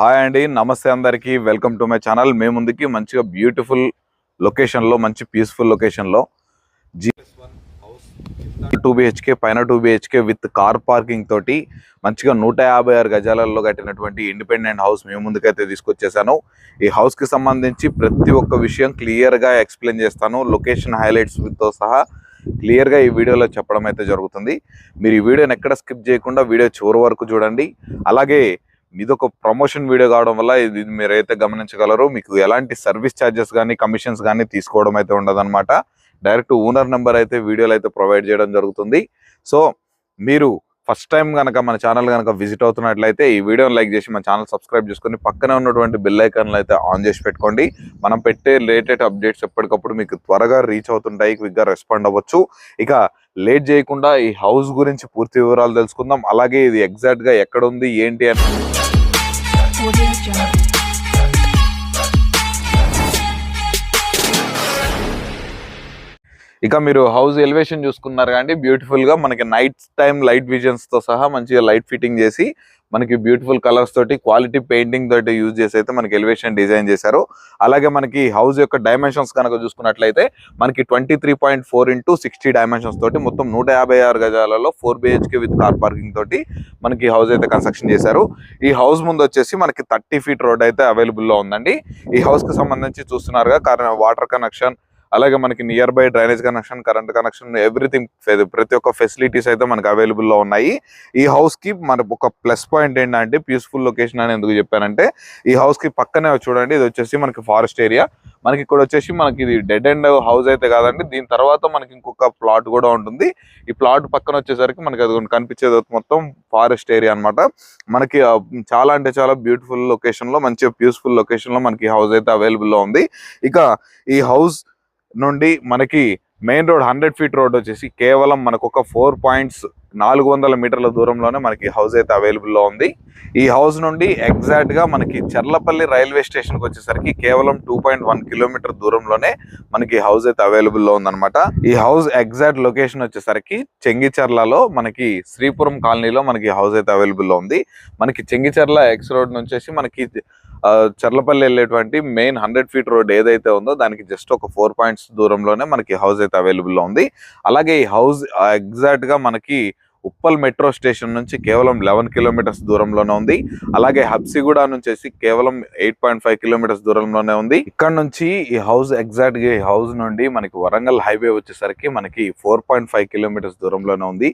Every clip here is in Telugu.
హాయ్ అండి నమస్తే అందరికీ. Welcome to my channel. మేము ముందుకి మంచిగా బ్యూటిఫుల్ లొకేషన్లో మంచి పీస్ఫుల్ లొకేషన్లో జీ టూ బిహెచ్కే పైన two BHK with car parking తోటి మంచిగా నూట యాభై ఆరు గజాలలో కట్టినటువంటి ఇండిపెండెంట్ హౌస్ మేము ముందుకైతే తీసుకొచ్చేసాను. ఈ హౌస్కి సంబంధించి ప్రతి ఒక్క విషయం క్లియర్గా ఎక్స్ప్లెయిన్ చేస్తాను. లొకేషన్ హైలైట్స్తో సహా క్లియర్గా ఈ వీడియోలో చెప్పడం అయితే జరుగుతుంది. మీరు ఈ వీడియోని ఎక్కడ స్కిప్ చేయకుండా వీడియో చివరి వరకు చూడండి. అలాగే మీద ఒక ప్రమోషన్ వీడియో కావడం వల్ల ఇది మీరైతే గమనించగలరు మీకు ఎలాంటి సర్వీస్ ఛార్జెస్ కానీ కమిషన్స్ కానీ తీసుకోవడం అయితే ఉండదన్నమాట. డైరెక్ట్ ఓనర్ నెంబర్ అయితే వీడియోలు అయితే ప్రొవైడ్ చేయడం జరుగుతుంది. సో మీరు ఫస్ట్ టైం కనుక మన ఛానల్ కనుక విజిట్ అవుతున్నట్లయితే ఈ వీడియోని లైక్ చేసి మన ఛానల్ సబ్స్క్రైబ్ చేసుకొని పక్కనే ఉన్నటువంటి బిల్ ఐకాన్లు అయితే ఆన్ చేసి పెట్టుకోండి. మనం పెట్టే లేటెస్ట్ అప్డేట్స్ ఎప్పటికప్పుడు మీకు త్వరగా రీచ్ అవుతుంటాయి క్విక్గా రెస్పాండ్ అవ్వచ్చు. ఇక లేట్ చేయకుండా ఈ హౌస్ గురించి పూర్తి వివరాలు తెలుసుకుందాం. అలాగే ఇది ఎగ్జాక్ట్గా ఎక్కడ ఉంది ఏంటి అని ఇక మీరు హౌస్ ఎలివేషన్ చూసుకున్నారు కానీ బ్యూటిఫుల్గా మనకి నైట్ టైం లైట్ విజన్స్తో సహా మంచిగా లైట్ ఫిట్టింగ్ చేసి మనకి బ్యూటిఫుల్ కలర్స్ తోటి క్వాలిటీ పెయింటింగ్ తోటి యూజ్ చేసి అయితే మనకి ఎలివేషన్ డిజైన్ చేశారు. అలాగే మనకి హౌస్ యొక్క డైమెన్షన్స్ కనుక చూసుకున్నట్లయితే మనకి twenty three point four into sixty dimensions తోటి మొత్తం నూట యాభై ఆరు గజాలలో four BHK with car parking తోటి మనకి హౌస్ అయితే కన్స్ట్రక్షన్ చేశారు. ఈ హౌస్ ముందు వచ్చేసి మనకి థర్టీ ఫీట్ రోడ్ అయితే అవైలబుల్లో ఉందండి. ఈ హౌస్కి సంబంధించి చూస్తున్నారుగా కారణం వాటర్ కనెక్షన్ అలాగే మనకి nearby drainage connection current connection everything ప్రతి ఒక్క ఫెసిలిటీస్ అయితే మనకి అవైలబుల్లో ఉన్నాయి. ఈ హౌస్కి మన ఒక ప్లస్ పాయింట్ ఏంటంటే పీస్ఫుల్ లొకేషన్ అని ఎందుకు చెప్పానంటే ఈ హౌస్కి పక్కనే చూడండి ఇది వచ్చేసి మనకి ఫారెస్ట్ ఏరియా మనకి ఇక్కడ వచ్చేసి మనకి ఇది డెడ్ అండ్ హౌస్ అయితే కాదండి. దీని తర్వాత మనకి ఇంకొక ప్లాట్ కూడా ఉంటుంది. ఈ ప్లాట్ పక్కన వచ్చేసరికి మనకి అది కనిపించేది మొత్తం ఫారెస్ట్ ఏరియా అన్నమాట. మనకి చాలా అంటే చాలా బ్యూటిఫుల్ లొకేషన్లో మంచి పీస్ఫుల్ లొకేషన్లో మనకి హౌస్ అయితే అవైలబుల్లో ఉంది. ఇక ఈ హౌస్ నుండి మనకి main road hundred feet road వచ్చేసి కేవలం మనకు ఒక ఫోర్ పాయింట్స్ నాలుగు వందల మీటర్ల దూరంలోనే మనకి హౌస్ అయితే అవైలబుల్లో ఉంది. ఈ హౌస్ నుండి ఎగ్జాక్ట్గా మనకి చర్లపల్లి రైల్వే స్టేషన్కి వచ్చేసరికి కేవలం టూ పాయింట్ వన్ కిలోమీటర్ దూరంలోనే మనకి హౌస్ అయితే అవైలబుల్లో ఉందన్నమాట. ఈ హౌస్ ఎగ్జాక్ట్ లొకేషన్ వచ్చేసరికి చెంగిచర్లలో మనకి శ్రీపురం కాలనీలో మనకి హౌస్ అయితే అవైలబుల్లో ఉంది. మనకి చెంగిచర్ల ఎక్స్ రోడ్ నుంచి మనకి చర్లపల్లి వెళ్ళేటువంటి మెయిన్ హండ్రెడ్ ఫీట్ రోడ్ ఏదైతే ఉందో దానికి జస్ట్ ఒక ఫోర్ పాయింట్స్ దూరంలోనే మనకి హౌస్ అయితే అవైలబుల్లో ఉంది. అలాగే ఈ హౌస్ ఎగ్జాక్ట్గా మనకి ఉప్పల్ మెట్రో స్టేషన్ నుంచి కేవలం లెవెన్ కిలోమీటర్స్ దూరంలోనే ఉంది. అలాగే హబ్సిగూడ నుంచి వచ్చి కేవలం ఎయిట్ పాయింట్ ఫైవ్ కిలోమీటర్స్ దూరంలోనే ఉంది. ఇక్కడ నుంచి ఈ హౌస్ ఎగ్జాక్ట్గా ఈ హౌస్ నుండి మనకి వరంగల్ హైవే వచ్చేసరికి మనకి ఫోర్ పాయింట్ ఫైవ్ కిలోమీటర్స్ దూరంలోనే ఉంది.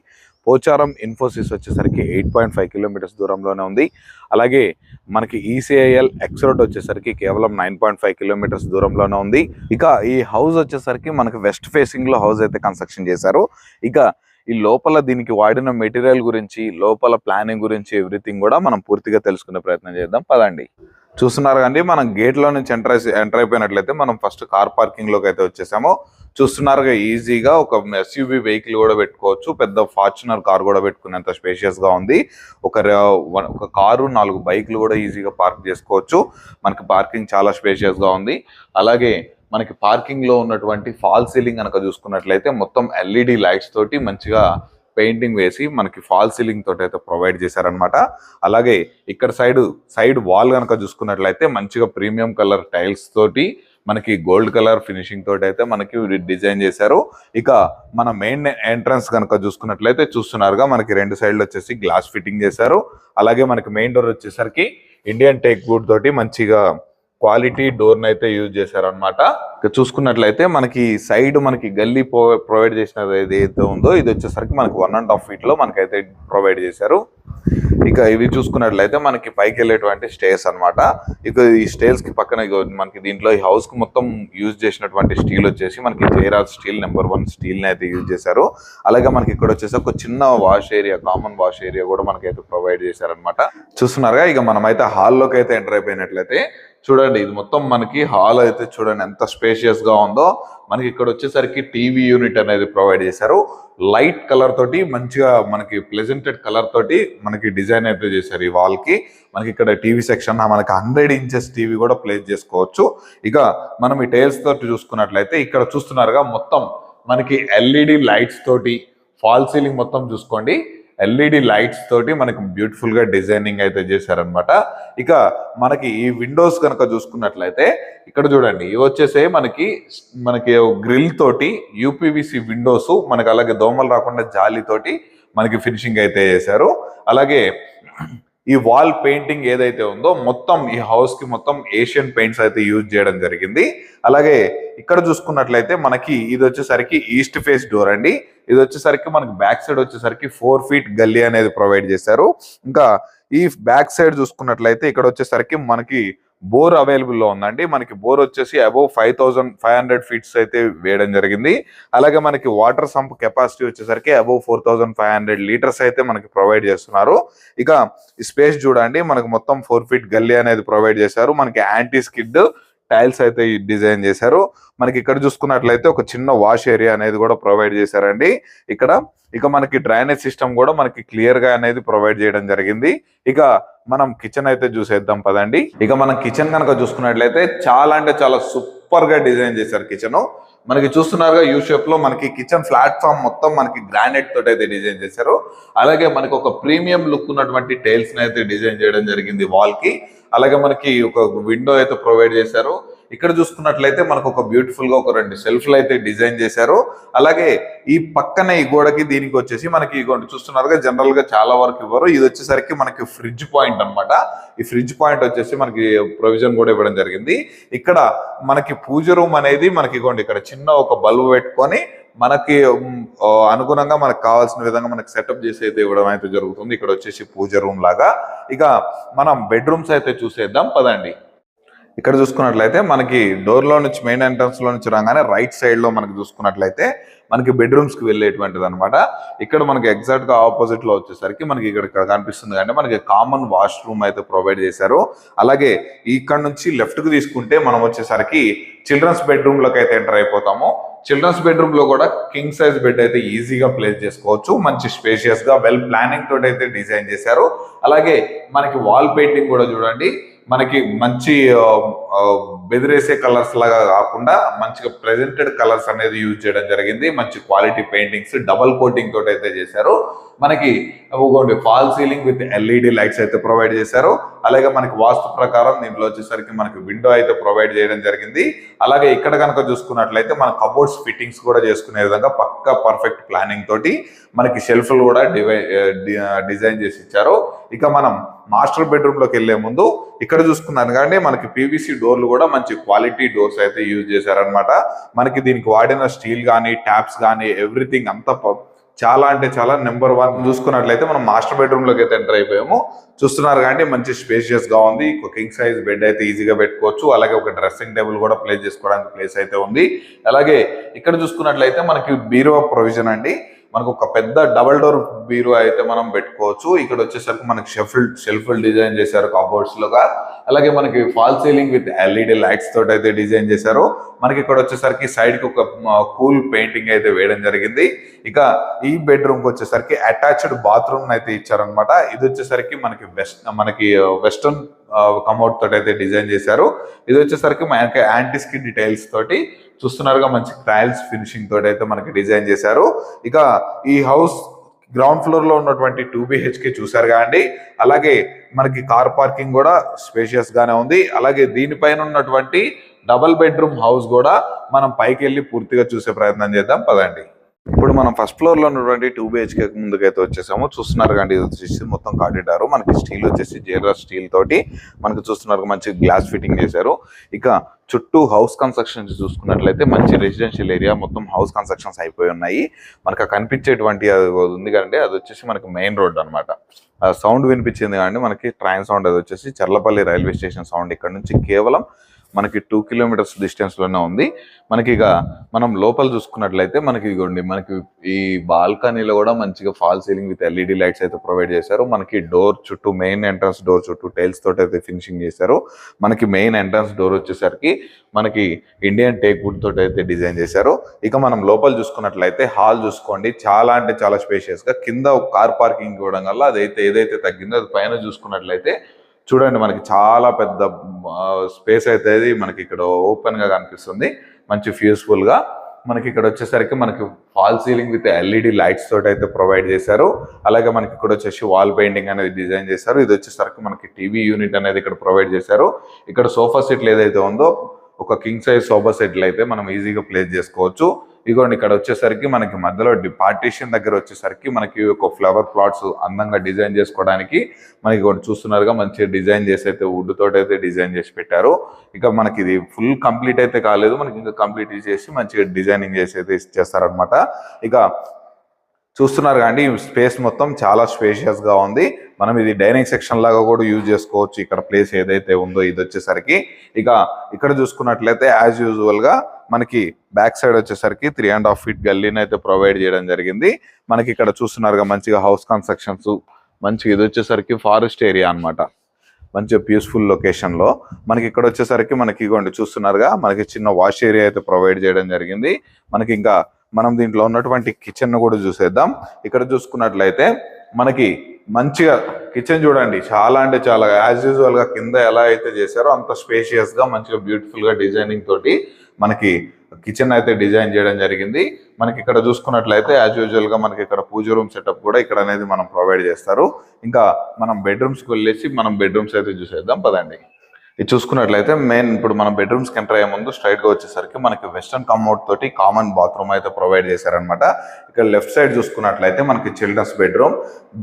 పోచారం ఇన్ఫోసిస్ వచ్చేసరికి ఎయిట్ పాయింట్ ఫైవ్ కిలోమీటర్స్ దూరంలోనే ఉంది. అలాగే మనకి ఈసీఐఎల్ ఎక్స్ రోడ్ వచ్చేసరికి కేవలం నైన్ పాయింట్ ఫైవ్ కిలోమీటర్స్ దూరంలోనే ఉంది. ఇక ఈ హౌస్ వచ్చేసరికి మనకి వెస్ట్ ఫేసింగ్లో హౌస్ అయితే కన్స్ట్రక్షన్ చేశారు. ఇక ఈ లోపల దీనికి వాడిన మెటీరియల్ గురించి లోపల ప్లానింగ్ గురించి ఎవ్రీథింగ్ కూడా మనం పూర్తిగా తెలుసుకునే ప్రయత్నం చేద్దాం. పదండి. చూస్తున్నారు కండి. మనం గేట్లో నుంచి ఎంటర్ ఎంటర్ అయిపోయినట్లయితే మనం ఫస్ట్ కార్ పార్కింగ్లోకి అయితే వచ్చేసాము. చూస్తున్నారుగా ఈజీగా ఒక ఎస్యూవి వెహికల్ కూడా పెట్టుకోవచ్చు. పెద్ద ఫార్చునర్ కార్ కూడా పెట్టుకునేంత స్పేషియస్గా ఉంది. ఒక ఒక కారు నాలుగు బైక్లు కూడా ఈజీగా పార్క్ చేసుకోవచ్చు. మనకి పార్కింగ్ చాలా స్పేషియస్గా ఉంది. అలాగే మనకి పార్కింగ్లో ఉన్నటువంటి ఫాల్ సీలింగ్ కనుక చూసుకున్నట్లయితే మొత్తం ఎల్ఈడి లైట్స్ తోటి మంచిగా పెయింటింగ్ వేసి మనకి ఫాల్ సీలింగ్ తోటి అయితే ప్రొవైడ్ చేశారనమాట అలాగే ఇక్కడ సైడ్ సైడ్ వాల్ కనుక చూసుకున్నట్లయితే మంచిగా ప్రీమియం కలర్ టైల్స్ తోటి మనకి గోల్డ్ కలర్ ఫినిషింగ్ తోటి అయితే మనకి డిజైన్ చేశారు. ఇక మన మెయిన్ ఎంట్రన్స్ కనుక చూసుకున్నట్లయితే చూస్తున్నారుగా మనకి రెండు సైడ్లు వచ్చేసి గ్లాస్ ఫిట్టింగ్ చేశారు. అలాగే మనకి మెయిన్ డోర్ వచ్చేసరికి ఇండియన్ టేక్ వుడ్ తోటి మంచిగా క్వాలిటీ డోర్ అయితే యూజ్ చేశారనమాట చూసుకున్నట్లయితే మనకి సైడ్ మనకి గల్లీ ప్రొవైడ్ చేసినది ఏదైతే ఉందో ఇది వచ్చేసరికి మనకి వన్ అండ్ హాఫ్ ఫీట్లో మనకైతే ప్రొవైడ్ చేశారు. ఇక ఇవి చూసుకున్నట్లయితే మనకి పైకి వెళ్ళేటువంటి స్టేర్స్ అన్నమాట. ఇక ఈ స్టేర్స్కి పక్కన మనకి దీంట్లో ఈ హౌస్కు మొత్తం యూజ్ చేసినటువంటి స్టీల్ వచ్చేసి మనకి జయరాజ్ స్టీల్ నెంబర్ వన్ స్టీల్ని అయితే యూజ్ చేశారు. అలాగే మనకి ఇక్కడ వచ్చేసి ఒక చిన్న wash area common wash area కూడా మనకైతే ప్రొవైడ్ చేశారనమాట చూస్తున్నారుగా ఇక మనమైతే హాల్లోకి అయితే ఎంటర్ అయిపోయినట్లయితే చూడండి ఇది మొత్తం మనకి హాల్ అయితే చూడండి ఎంత స్పేషియస్గా ఉందో. మనకి ఇక్కడ వచ్చేసరికి టీవీ యూనిట్ అనేది ప్రొవైడ్ చేశారు. లైట్ కలర్ తోటి మంచిగా మనకి ప్లెజెంటెడ్ కలర్ తోటి మనకి డిజైన్ అయితే చేశారు ఈ వాల్కి. మనకి ఇక్కడ టీవీ సెక్షన్ మనకి హండ్రెడ్ ఇంచెస్ టీవీ కూడా ప్లేస్ చేసుకోవచ్చు. ఇక మనం ఈ టైల్స్ తోటి చూసుకున్నట్లయితే ఇక్కడ చూస్తున్నారుగా మొత్తం మనకి ఎల్ఈడి లైట్స్ తోటి ఫాల్ సీలింగ్ మొత్తం చూసుకోండి. ఎల్ఈడి లైట్స్ తోటి మనకి బ్యూటిఫుల్గా డిజైనింగ్ అయితే చేశారనమాట ఇక మనకి ఈ విండోస్ కనుక చూసుకున్నట్లయితే ఇక్కడ చూడండి ఇవి వచ్చేసే మనకి మనకి గ్రిల్ తోటి యూపీవీసీ విండోస్ మనకి అలాగే దోమలు రాకుండా జాలి తోటి మనకి ఫినిషింగ్ అయితే చేశారు. అలాగే ఈ వాల్ పెయింటింగ్ ఏదైతే ఉందో మొత్తం ఈ హౌస్కి మొత్తం ఏషియన్ పెయింట్స్ అయితే యూజ్ చేయడం జరిగింది. అలాగే ఇక్కడ చూసుకున్నట్లయితే మనకి ఇది వచ్చేసరికి ఈస్ట్ ఫేస్ డోర్ అండి. ఇది వచ్చేసరికి మనకి బ్యాక్ సైడ్ వచ్చేసరికి ఫోర్ ఫీట్ గల్లీ అనేది ప్రొవైడ్ చేశారు. ఇంకా ఈ బ్యాక్ సైడ్ చూసుకున్నట్లయితే ఇక్కడ వచ్చేసరికి మనకి బోర్ అవైలబుల్లో ఉందండి. మనకి బోర్ వచ్చేసి above five thousand five hundred feets అయితే వేయడం జరిగింది. అలాగే మనకి వాటర్ సంప్ కెపాసిటీ వచ్చేసరికి above four thousand five hundred litres అయితే మనకి ప్రొవైడ్ చేస్తున్నారు. ఇక స్పేస్ చూడండి. మనకి మొత్తం ఫోర్ ఫీట్ గల్లీ అనేది ప్రొవైడ్ చేశారు. మనకి యాంటీ స్కిడ్ టైల్స్ అయితే డిజైన్ చేశారు. మనకి ఇక్కడ చూసుకున్నట్లయితే ఒక చిన్న వాష్ ఏరియా అనేది కూడా ప్రొవైడ్ చేశారండి. ఇక్కడ ఇక మనకి డ్రైనేజ్ సిస్టమ్ కూడా మనకి క్లియర్గా అనేది ప్రొవైడ్ చేయడం జరిగింది. ఇక మనం కిచెన్ అయితే చూసేద్దాం పదండి. ఇక మనం కిచెన్ కనుక చూసుకున్నట్లయితే చాలా అంటే చాలా సూపర్గా డిజైన్ చేశారు కిచెన్. మనకి చూస్తున్నారుగా యూ షేప్లో మనకి కిచెన్ ప్లాట్ఫామ్ మొత్తం మనకి గ్రానైట్ తోటి అయితే డిజైన్ చేశారు. అలాగే మనకి ఒక ప్రీమియం లుక్ ఉన్నటువంటి టైల్స్ అయితే డిజైన్ చేయడం జరిగింది వాల్కి. అలాగే మనకి ఒక విండో అయితే ప్రొవైడ్ చేశారు. ఇక్కడ చూసుకున్నట్లయితే మనకు ఒక బ్యూటిఫుల్గా ఒక రెండు సెల్ఫ్లు అయితే డిజైన్ చేశారు. అలాగే ఈ పక్కన ఈ గోడకి దీనికి వచ్చేసి మనకి ఇగోండి చూస్తున్నారుగా జనరల్గా చాలా వరకు ఇవ్వరు. ఇది వచ్చేసరికి మనకి ఫ్రిడ్జ్ పాయింట్ అన్నమాట. ఈ ఫ్రిడ్జ్ పాయింట్ వచ్చేసి మనకి ప్రొవిజన్ కూడా ఇవ్వడం జరిగింది. ఇక్కడ మనకి పూజ రూమ్ అనేది మనకి ఇగోండి ఇక్కడ చిన్న ఒక బల్బు పెట్టుకొని మనకి అనుగుణంగా మనకు కావాల్సిన విధంగా మనకి సెటప్ చేసి అయితే ఇవ్వడం అయితే జరుగుతుంది. ఇక్కడ వచ్చేసి పూజ రూమ్ లాగా. ఇక మనం బెడ్రూమ్స్ అయితే చూసేద్దాం. పదండి. ఇక్కడ చూసుకున్నట్లయితే మనకి డోర్లో నుంచి మెయిన్ ఎంట్రన్స్లో నుంచి రాగానే రైట్ సైడ్లో మనకి చూసుకున్నట్లయితే మనకి బెడ్రూమ్స్కి వెళ్ళేటువంటిది అనమాట ఇక్కడ మనకి ఎగ్జాక్ట్గా గా ఆపోజిట్లో వచ్చేసరికి మనకి ఇక్కడ ఇక్కడ కనిపిస్తుంది. అంటే మనకి కామన్ వాష్రూమ్ అయితే ప్రొవైడ్ చేశారు. అలాగే ఇక్కడ నుంచి లెఫ్ట్కి తీసుకుంటే మనం వచ్చేసరికి చిల్డ్రన్స్ బెడ్రూమ్లోకి అయితే ఎంటర్ అయిపోతాము. చిల్డ్రన్స్ బెడ్రూమ్లో కూడా కింగ్ సైజ్ బెడ్ అయితే ఈజీగా ప్లేస్ చేసుకోవచ్చు. మంచి స్పేషియస్గా వెల్ ప్లానింగ్ తోటి అయితే డిజైన్ చేశారు. అలాగే మనకి వాల్ పెయింటింగ్ కూడా చూడండి. మనకి మంచి బెదిరేసే కలర్స్ లాగా కాకుండా మంచిగా ప్రెజెంటెడ్ కలర్స్ అనేది యూజ్ చేయడం జరిగింది. మంచి క్వాలిటీ పెయింటింగ్స్ డబల్ కోటింగ్ తోటి అయితే చేశారు. మనకి fall ceiling with LED lights అయితే ప్రొవైడ్ చేశారు. అలాగే మనకి వాస్తు ప్రకారం దీంట్లో వచ్చేసరికి మనకి విండో అయితే ప్రొవైడ్ చేయడం జరిగింది. అలాగే ఇక్కడ కనుక చూసుకున్నట్లయితే మన కబోర్డ్స్ ఫిట్టింగ్స్ కూడా చేసుకునే విధంగా పక్కా పర్ఫెక్ట్ ప్లానింగ్ తోటి మనకి షెల్ఫ్లు కూడా డిజైన్ చేసి ఇచ్చారు. ఇక మనం మాస్టర్ బెడ్రూమ్లోకి వెళ్ళే ముందు ఇక్కడ చూసుకున్నాను కానీ మనకి పీవీసీ డోర్లు కూడా మంచి క్వాలిటీ డోర్స్ అయితే యూజ్ చేశారనమాట మనకి దీనికి వాడిన స్టీల్ కానీ ట్యాప్స్ కానీ ఎవ్రీథింగ్ అంతా ప- చాలా అంటే చాలా నెంబర్ వన్ చూసుకున్నట్లయితే మనం మాస్టర్ బెడ్రూమ్లోకి అయితే ఎంటర్ అయిపోయాము. చూస్తున్నారు కానీ మంచి స్పేషియస్గా ఉంది. కింగ్ సైజ్ బెడ్ అయితే ఈజీగా పెట్టుకోవచ్చు. అలాగే ఒక డ్రెస్సింగ్ టేబుల్ కూడా ప్లేస్ చేసుకోవడానికి ప్లేస్ అయితే ఉంది. అలాగే ఇక్కడ చూసుకున్నట్లయితే మనకి బీరువా ప్రొవిజన్ అండి. మనకు ఒక పెద్ద డబల్ డోర్ బీరో అయితే మనం పెట్టుకోవచ్చు. ఇక్కడ వచ్చేసరికి మనకి షెఫిల్ షెల్ఫ్ డిజైన్ చేశారు కబోర్డ్స్ లోగా అలాగే మనకి fall ceiling with LED lights తోటి అయితే డిజైన్ చేశారు. మనకి ఇక్కడ వచ్చేసరికి సైడ్కి ఒక కూల్ పెయింటింగ్ అయితే వేయడం జరిగింది. ఇక ఈ బెడ్రూమ్కి వచ్చేసరికి అటాచ్డ్ బాత్రూమ్ అయితే ఇచ్చారనమాట ఇది వచ్చేసరికి మనకి వెస్ట్ మనకి వెస్టర్న్ కమౌట్ తోటి అయితే డిజైన్ చేశారు. ఇది వచ్చేసరికి మనకి యాంటీ స్కిన్ డీటెయిల్స్ తోటి చూస్తున్నారుగా మంచి టైల్స్ ఫినిషింగ్ తోటి అయితే మనకి డిజైన్ చేశారు. ఇక ఈ హౌస్ గ్రౌండ్ ఫ్లోర్లో ఉన్నటువంటి టూ బిహెచ్కే చూసారు కాండి అలాగే మనకి కార్ పార్కింగ్ కూడా స్పేషియస్ గానే ఉంది. అలాగే దీనిపైన ఉన్నటువంటి డబల్ బెడ్రూమ్ హౌస్ కూడా మనం పైకి వెళ్ళి పూర్తిగా చూసే ప్రయత్నం చేద్దాం. పదండి. ఇప్పుడు మనం ఫస్ట్ ఫ్లోర్లో ఉన్నటువంటి టూ బిహెచ్కే ముందుకైతే వచ్చేసాము. చూస్తున్నారు కానీ ఇది వచ్చేసి మొత్తం కాటిడారు మనకి స్టీల్ వచ్చేసి జీరా స్టీల్ తోటి మనకి చూస్తున్నారు మంచి గ్లాస్ ఫిట్టింగ్ చేశారు. ఇక చుట్టూ హౌస్ కన్స్ట్రక్షన్స్ చూసుకున్నట్లయితే మంచి రెసిడెన్షియల్ ఏరియా మొత్తం హౌస్ కన్స్ట్రక్షన్స్ అయిపోయి ఉన్నాయి. మనకు కనిపించేటువంటి అది ఉంది కండి అది వచ్చేసి మనకి మెయిన్ రోడ్ అనమాట ఆ సౌండ్ వినిపించింది కానీ మనకి ట్రైన్ సౌండ్ అది వచ్చేసి చర్లపల్లి రైల్వే స్టేషన్ సౌండ్ ఇక్కడ నుంచి కేవలం మనకి టూ కిలోమీటర్స్ డిస్టెన్స్లోనే ఉంది. మనకి ఇక మనం లోపల చూసుకున్నట్లయితే మనకి ఇగోండి మనకి ఈ బాల్కనీలో కూడా మంచిగా fall ceiling with LED lights అయితే ప్రొవైడ్ చేశారు. మనకి డోర్ చుట్టూ మెయిన్ ఎంట్రన్స్ డోర్ చుట్టూ టైల్స్ తోటి అయితే ఫినిషింగ్ చేశారు. మనకి మెయిన్ ఎంట్రన్స్ డోర్ వచ్చేసరికి మనకి ఇండియన్ టేక్ వుడ్ తోటి అయితే డిజైన్ చేశారు. ఇక మనం లోపల చూసుకున్నట్లయితే హాల్ చూసుకోండి. చాలా అంటే చాలా స్పేషియస్గా కింద ఒక కార్ పార్కింగ్ ఇవ్వడం వల్ల అదైతే ఏదైతే తగ్గిందో అది పైన చూసుకున్నట్లయితే చూడండి మనకి చాలా పెద్ద స్పేస్ అయితే మనకి ఇక్కడ ఓపెన్గా కనిపిస్తుంది. మంచి ఫ్యూస్ఫుల్గా. మనకి ఇక్కడ వచ్చేసరికి మనకి fall ceiling with LED lights తోటి అయితే ప్రొవైడ్ చేశారు. అలాగే మనకి ఇక్కడ వచ్చేసి వాల్ పెయింటింగ్ అనేది డిజైన్ చేశారు. ఇది వచ్చేసరికి మనకి టీవీ యూనిట్ అనేది ఇక్కడ ప్రొవైడ్ చేశారు. ఇక్కడ సోఫా సెట్లు ఏదైతే ఉందో ఒక కింగ్ సైజ్ సోఫా సెట్లు అయితే మనం ఈజీగా ప్లేస్ చేసుకోవచ్చు. ఇదిగోండి ఇక్కడ వచ్చేసరికి మనకి మధ్యలో పార్టీషన్ దగ్గర వచ్చేసరికి మనకి ఒక ఫ్లవర్ ప్లాట్స్ అందంగా డిజైన్ చేసుకోవడానికి మనకి ఇక్కడ చూస్తున్నారుగా మంచిగా డిజైన్ చేసి అయితే వుడ్ తోటి అయితే డిజైన్ చేసి పెట్టారు. ఇక మనకి ఇది ఫుల్ కంప్లీట్ అయితే కాలేదు మనకి ఇంకా కంప్లీట్ చేసి మంచిగా డిజైనింగ్ చేసి అయితే చేస్తారనమాట ఇక చూస్తున్నారు కానీ స్పేస్ మొత్తం చాలా స్పేషియస్గా ఉంది. మనం ఇది డైనింగ్ సెక్షన్ లాగా కూడా యూజ్ చేసుకోవచ్చు. ఇక్కడ ప్లేస్ ఏదైతే ఉందో ఇది వచ్చేసరికి. ఇక ఇక్కడ చూసుకున్నట్లయితే యాజ్ యూజువల్గా మనకి బ్యాక్ సైడ్ వచ్చేసరికి త్రీ అండ్ హాఫ్ ఫీట్ గల్లీని అయితే ప్రొవైడ్ చేయడం జరిగింది. మనకి ఇక్కడ చూస్తున్నారుగా మంచిగా హౌస్ కన్స్ట్రక్షన్స్ మంచిగా ఇది వచ్చేసరికి ఫారెస్ట్ ఏరియా అన్నమాట. మంచిగా పీస్ఫుల్ లొకేషన్లో. మనకి ఇక్కడ వచ్చేసరికి మనకి ఇగోండి చూస్తున్నారుగా మనకి చిన్న వాష్ ఏరియా అయితే ప్రొవైడ్ చేయడం జరిగింది. మనకి ఇంకా మనం దీంట్లో ఉన్నటువంటి కిచెన్ కూడా చూసేద్దాం. ఇక్కడ చూసుకున్నట్లయితే మనకి మంచిగా కిచెన్ చూడండి. చాలా అంటే చాలా. యాజ్ యూజువల్గా కింద ఎలా అయితే చేశారో అంత స్పేషియస్గా మంచిగా బ్యూటిఫుల్గా డిజైనింగ్ తోటి మనకి కిచెన్ అయితే డిజైన్ చేయడం జరిగింది. మనకి ఇక్కడ చూసుకున్నట్లయితే యాజ్ యూజువల్గా మనకి ఇక్కడ పూజ రూమ్ సెటప్ కూడా ఇక్కడ అనేది మనం ప్రొవైడ్ చేస్తారు. ఇంకా మనం బెడ్రూమ్స్కి వెళ్ళేసి మనం బెడ్రూమ్స్ అయితే చూసేద్దాం. పదండి. ఇది చూసుకున్నట్లయితే మెయిన్ ఇప్పుడు మనం బెడ్రూమ్స్కి ఎంటర్ అయ్యే ముందు స్ట్రైట్గా వచ్చేసరికి మనకి వెస్టర్న్ కమౌట్ తోటి కామన్ బాత్రూమ్ అయితే ప్రొవైడ్ చేశారనమాట ఇక్కడ లెఫ్ట్ సైడ్ చూసుకున్నట్లయితే మనకి చిల్డ్రన్స్ బెడ్రూమ్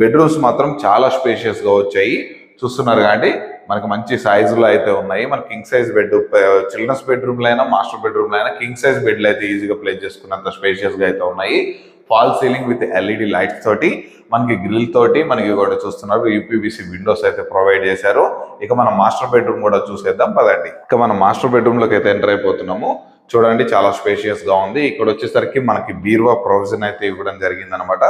బెడ్రూమ్స్ మాత్రం చాలా స్పేషియస్గా వచ్చాయి. చూస్తున్నారు కాబట్టి మనకి మంచి సైజులో లో అయితే ఉన్నాయి. మన king size bed children's bedroom అయినా మాస్టర్ బెడ్రూమ్ అయినా కింగ్ సైజ్ బెడ్లు అయితే ఈజీగా ప్లేస్ చేసుకున్నంత స్పేషియస్గా అయితే ఉన్నాయి. Fall ceiling with LED lights తోటి మనకి గ్రిల్ తోటి మనకి కూడా చూస్తున్నారు. యూపీబీసీ విండోస్ అయితే ప్రొవైడ్ చేశారు. ఇక మనం మాస్టర్ బెడ్రూమ్ కూడా చూసేద్దాం. పదండి. ఇక మనం మాస్టర్ బెడ్రూమ్లోకి అయితే ఎంటర్ అయిపోతున్నాము. చూడండి చాలా స్పేషియస్గా ఉంది. ఇక్కడ వచ్చేసరికి మనకి బీరువా ప్రొవిజన్ అయితే ఇవ్వడం జరిగింది అనమాట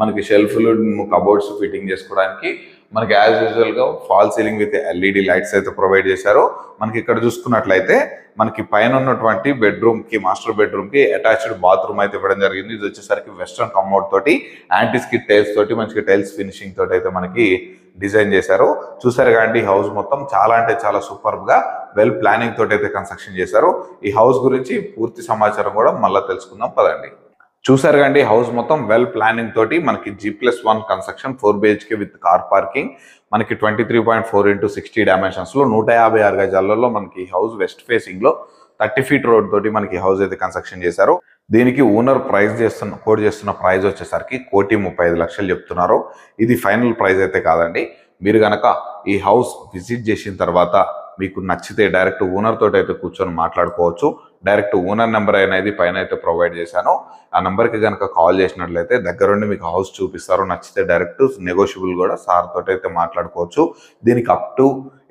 మనకి షెల్ఫ్లు కబోర్డ్స్ ఫిట్టింగ్ చేసుకోవడానికి మనకి యాజ్ యూజువల్గా fall ceiling with LED lights అయితే ప్రొవైడ్ చేశారు. మనకి ఇక్కడ చూసుకున్నట్లయితే మనకి పైన ఉన్నటువంటి బెడ్రూమ్కి మాస్టర్ బెడ్రూమ్కి అటాచ్డ్ బాత్రూమ్ అయితే ఇవ్వడం జరిగింది. ఇది వచ్చేసరికి వెస్ట్రన్ కమౌడ్ తోటి యాంటీ స్కిట్ టైల్స్ తోటి మంచిగా టైల్స్ ఫినిషింగ్ తోటి అయితే మనకి డిజైన్ చేశారు. చూసారు కానీ హౌస్ మొత్తం చాలా అంటే చాలా సూపర్గా వెల్ ప్లానింగ్ తోటి అయితే కన్స్ట్రక్షన్ చేశారు. ఈ హౌస్ గురించి పూర్తి సమాచారం కూడా మళ్ళీ తెలుసుకుందాం. పదండి. చూసారు కండి హౌస్ మొత్తం వెల్ ప్లానింగ్ తోటి మనకి G plus one construction four BHK with car parking మనకి twenty three point four into sixty డైమెన్షన్స్లో నూట యాభై ఆరు గజాలలో మనకి హౌస్ వెస్ట్ ఫేసింగ్లో థర్టీ ఫీట్ రోడ్ తోటి మనకి హౌస్ అయితే కన్స్ట్రక్షన్ చేశారు. దీనికి ఓనర్ ప్రైస్ చేస్తున్న కోడ్ చేస్తున్న ప్రైస్ వచ్చేసరికి కోటి ముప్పై ఐదు లక్షలు చెప్తున్నారు. ఇది ఫైనల్ ప్రైస్ అయితే కాదండి. మీరు గనక ఈ హౌస్ విజిట్ చేసిన తర్వాత మీకు నచ్చితే డైరెక్ట్ ఓనర్ తోటి అయితే కూర్చొని మాట్లాడుకోవచ్చు. డైరెక్ట్ ఓనర్ నెంబర్ అనేది పైన అయితే ప్రొవైడ్ చేశాను. ఆ నెంబర్కి కనుక కాల్ చేసినట్లయితే దగ్గరుండి మీకు హౌస్ చూపిస్తారు నచ్చితే డైరెక్ట్ నెగోషియబుల్ కూడా సార్ తోటి అయితే మాట్లాడుకోవచ్చు. దీనికి up to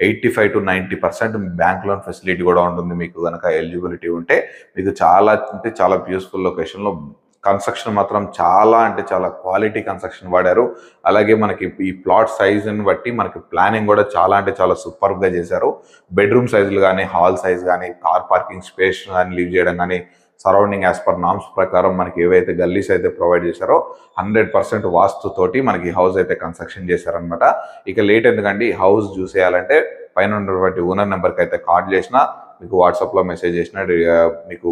eighty five to ninety percent bank loan facility కూడా ఉంటుంది మీకు కనుక ఎలిజిబిలిటీ ఉంటే. మీకు చాలా అంటే చాలా బ్యూటిఫుల్ లొకేషన్లో కన్స్ట్రక్షన్ మాత్రం చాలా అంటే చాలా క్వాలిటీ కన్స్ట్రక్షన్ వాడారు. అలాగే మనకి ఈ ప్లాట్ సైజుని బట్టి మనకి ప్లానింగ్ కూడా చాలా అంటే చాలా సూపర్గా చేశారు. బెడ్రూమ్ సైజులు కానీ హాల్ సైజ్ కానీ కార్ పార్కింగ్ స్పేస్ కానీ లీవ్ చేయడం కానీ సరౌండింగ్ యాజ్ పర్ నామ్స్ ప్రకారం మనకి ఏవైతే గల్లీస్ అయితే ప్రొవైడ్ చేశారో హండ్రెడ్ పర్సెంట్ వాస్తు తోటి మనకి హౌస్ అయితే కన్స్ట్రక్షన్ చేశారనమాట ఇక లేట్ ఎందుకంటే ఈ హౌస్ చూసేయాలంటే పైన ఉన్నటువంటి ఓనర్ నెంబర్కి అయితే కాల్ చేసినా మీకు వాట్సాప్లో మెసేజ్ చేసినా మీకు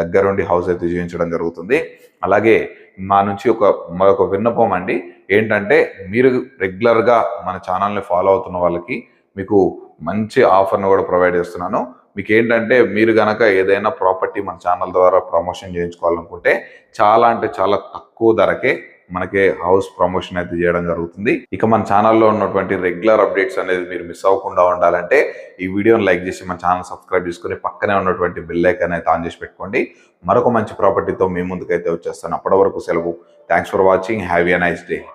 దగ్గరుండి హౌస్ అయితే చూపించడం జరుగుతుంది. అలాగే మా నుంచి ఒక మరొక విన్నపం అండి. ఏంటంటే మీరు రెగ్యులర్గా మన ఛానల్ని ఫాలో అవుతున్న వాళ్ళకి మీకు మంచి ఆఫర్ను కూడా ప్రొవైడ్ చేస్తున్నాను. మీకు ఏంటంటే మీరు గనక ఏదైనా ప్రాపర్టీ మన ఛానల్ ద్వారా ప్రమోషన్ చేయించుకోవాలనుకుంటే చాలా అంటే చాలా తక్కువ ధరకే మనకే హౌస్ ప్రమోషన్ అయితే చేయడం జరుగుతుంది. ఇక మన ఛానల్లో ఉన్నటువంటి రెగ్యులర్ అప్డేట్స్ అనేది మీరు మిస్ అవ్వకుండా ఉండాలంటే ఈ వీడియోని లైక్ చేసి మన ఛానల్ సబ్స్క్రైబ్ చేసుకుని పక్కనే ఉన్నటువంటి బిల్ ఐకాన్ అయితే ఆన్ చేసి పెట్టుకోండి. మరొక మంచి ప్రాపర్టీతో మీ ముందుకైతే వచ్చేస్తాను. అప్పటి వరకు సెలవు. Thanks for watching have a nice day